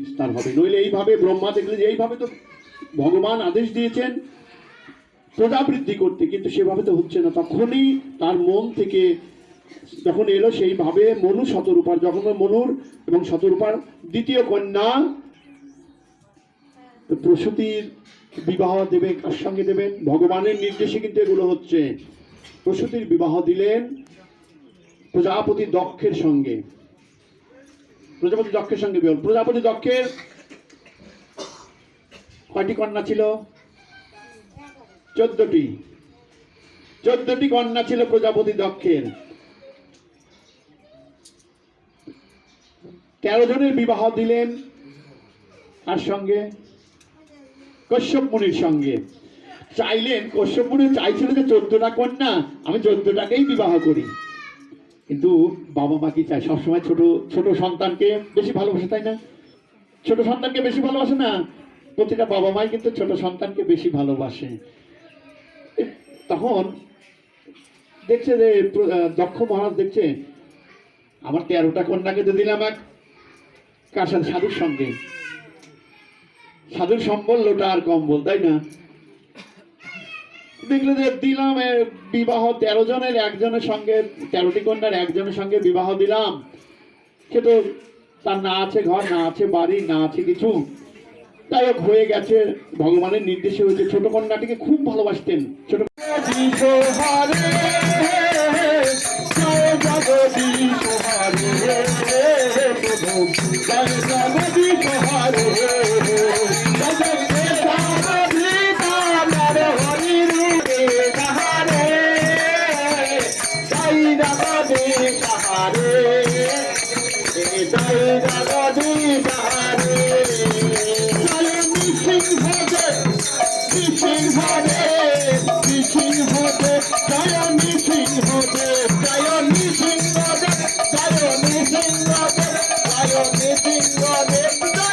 বিস্তার হবে। নইলে এইভাবে ব্রহ্মা দেখলে যে এইভাবে তো ভগবান আদেশ দিয়েছেন প্রজা বৃদ্ধি করতে, কিন্তু সেভাবে তো হচ্ছে না। তখনই তার মন থেকে যখন এলো সেইভাবে মনু শতরূপার যখন মনুর এবং শতরূপার দ্বিতীয় কন্যা প্রসূতির বিবাহ দেবে, কার সঙ্গে দেবেন? ভগবানের নির্দেশে কিন্তু এগুলো হচ্ছে। প্রসূতির বিবাহ দিলেন প্রজাপতি দক্ষের সঙ্গে। প্রজাপতি দক্ষের সঙ্গে বিবাহ প্রজাপতি দক্ষের কয়টি কন্যা ছিল? চোদ্দটি। চোদ্দটি কন্যা ছিল প্রজাপতি দক্ষের। তেরো জনের বিবাহ দিলেন আর সঙ্গে কশ্যপ মুনির সঙ্গে। চাইলেন, কশ্যপ মুনি চাইছিল যে চোদ্দটা কন্যা, আমি চোদ্দটাকেই বিবাহ করি। কিন্তু বাবা মা কি চায়? সবসময় ছোট ছোট সন্তানকে বেশি ভালোবাসে, তাই না? ছোট সন্তানকে বেশি ভালোবাসে না? প্রতিটা বাবা মাই কিন্তু ছোট সন্তানকে বেশি ভালোবাসে। তখন দেখছে যে দক্ষ মহারাজ দেখছে, আমার তেরোটা কন্যাকে তো দিলাম এক। কার সাথে? সাধুর সঙ্গে। সাধুর সম্বল লোটা আর কম্বল, তাই না? দেখলে যে দিলাম বিবাহ তেরো জনের, একজনের সঙ্গে, তেরোটি কন্যার একজনের সঙ্গে বিবাহ দিলাম। সে তো তার না আছে ঘর, না আছে বাড়ি, না আছে কিছু। যাই হোক, হয়ে গেছে। ভগবানের নির্দেশে হয়েছে। ছোট কন্যাটিকে খুব ভালোবাসতেন। ছোট মহারাজ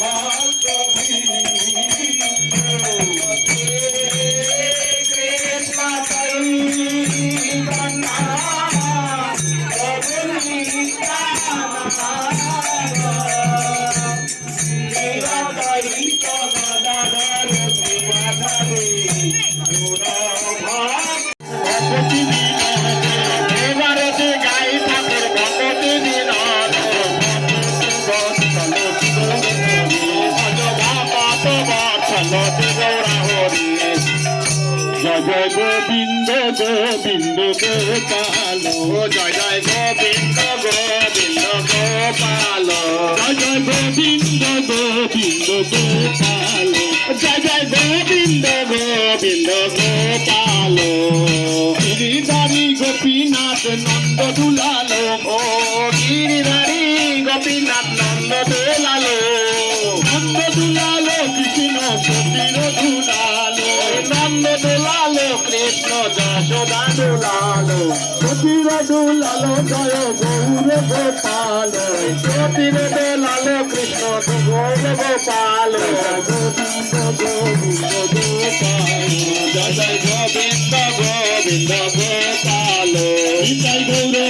শিবাচারী জয় জয় গোবিন্দ গোবিন্দ গোপাল জয় জয় গোবিন্দ গোবিন্দ গোপাল জয় জয় গোবিন্দ গোবিন্দ গোপাল জয় জয় গোবিন্দ গোবিন্দ গোপাল যশোদা দোলালো সতীর দোলালো জয় গৌর গোপাল সতীর দোলালো কৃষ্ণ গৌর গোপাল গোবিন্দ গোবিন্দ গোপাল জয় গোবিন্দ গোবিন্দ গোপাল জয় গৌর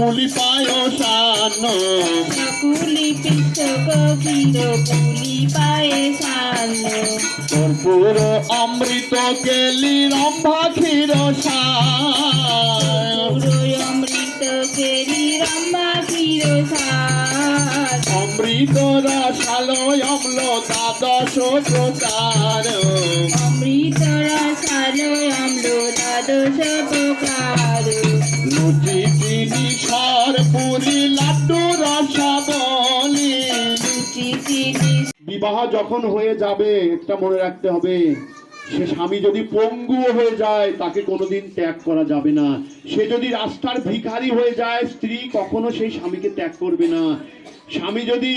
পুলি পায়সান কুলি পিষ্ট কবির কুলি পায়ে সান্ন কর্পূর অমৃত কেলি রম্ভা ক্ষীর পুরোয় অমৃত রসালয় অম্ল দ্বাদশ প্রকার। অমৃত রসালয় অম্ল দ্বাদশ প্রকার। লুচি চিনি সর পুরি লাড্ডু রসাবলি। লুচি চিনি বিবাহ যখন হয়ে যাবে এটা মনে রাখতে হবে। সে স্বামী যদি পঙ্গু হয়ে যায়, তাকে কোনোদিন ত্যাগ করা যাবে না। সে যদি রাস্তার ভিখারি হয়ে যায়, স্ত্রী কখনো সেই স্বামীকে ত্যাগ করবে না। স্বামী যদি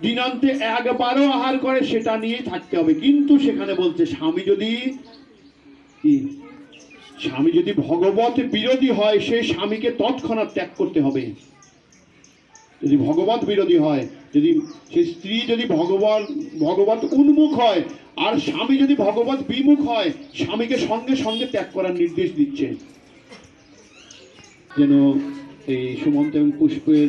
দিনান্তে একবারও আহার করে, সেটা নিয়েই থাকতে হবে। কিন্তু সেখানে বলছে, স্বামী যদি স্বামী যদি ভগবত বিরোধী হয়, সে স্বামীকে তৎক্ষণাৎ ত্যাগ করতে হবে। যদি ভগবত বিরোধী হয়, যদি সে স্ত্রী যদি ভগবান, ভগবত উন্মুখ হয়, আর স্বামী যদি ভগবত বিমুখ হয়, স্বামীকে সঙ্গে সঙ্গে ত্যাগ করার নির্দেশ দিচ্ছে। যেন এই সুমন্ত এবং পুষ্পের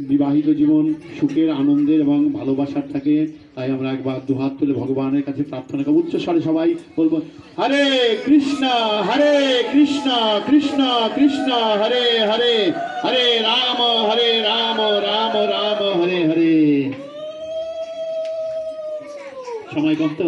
বিবাহিত জীবন সুখের, আনন্দের এবং ভালোবাসার থাকে। তাই আমরা একবার দু হাত তুলে ভগবানের কাছে প্রার্থনা করব। উচ্চ স্বরে সবাই বলব, হরে কৃষ্ণ হরে কৃষ্ণ কৃষ্ণ কৃষ্ণ, হরে হরে হরে রাম হরে রাম রাম রাম, হরে হরে। সময় কম তো?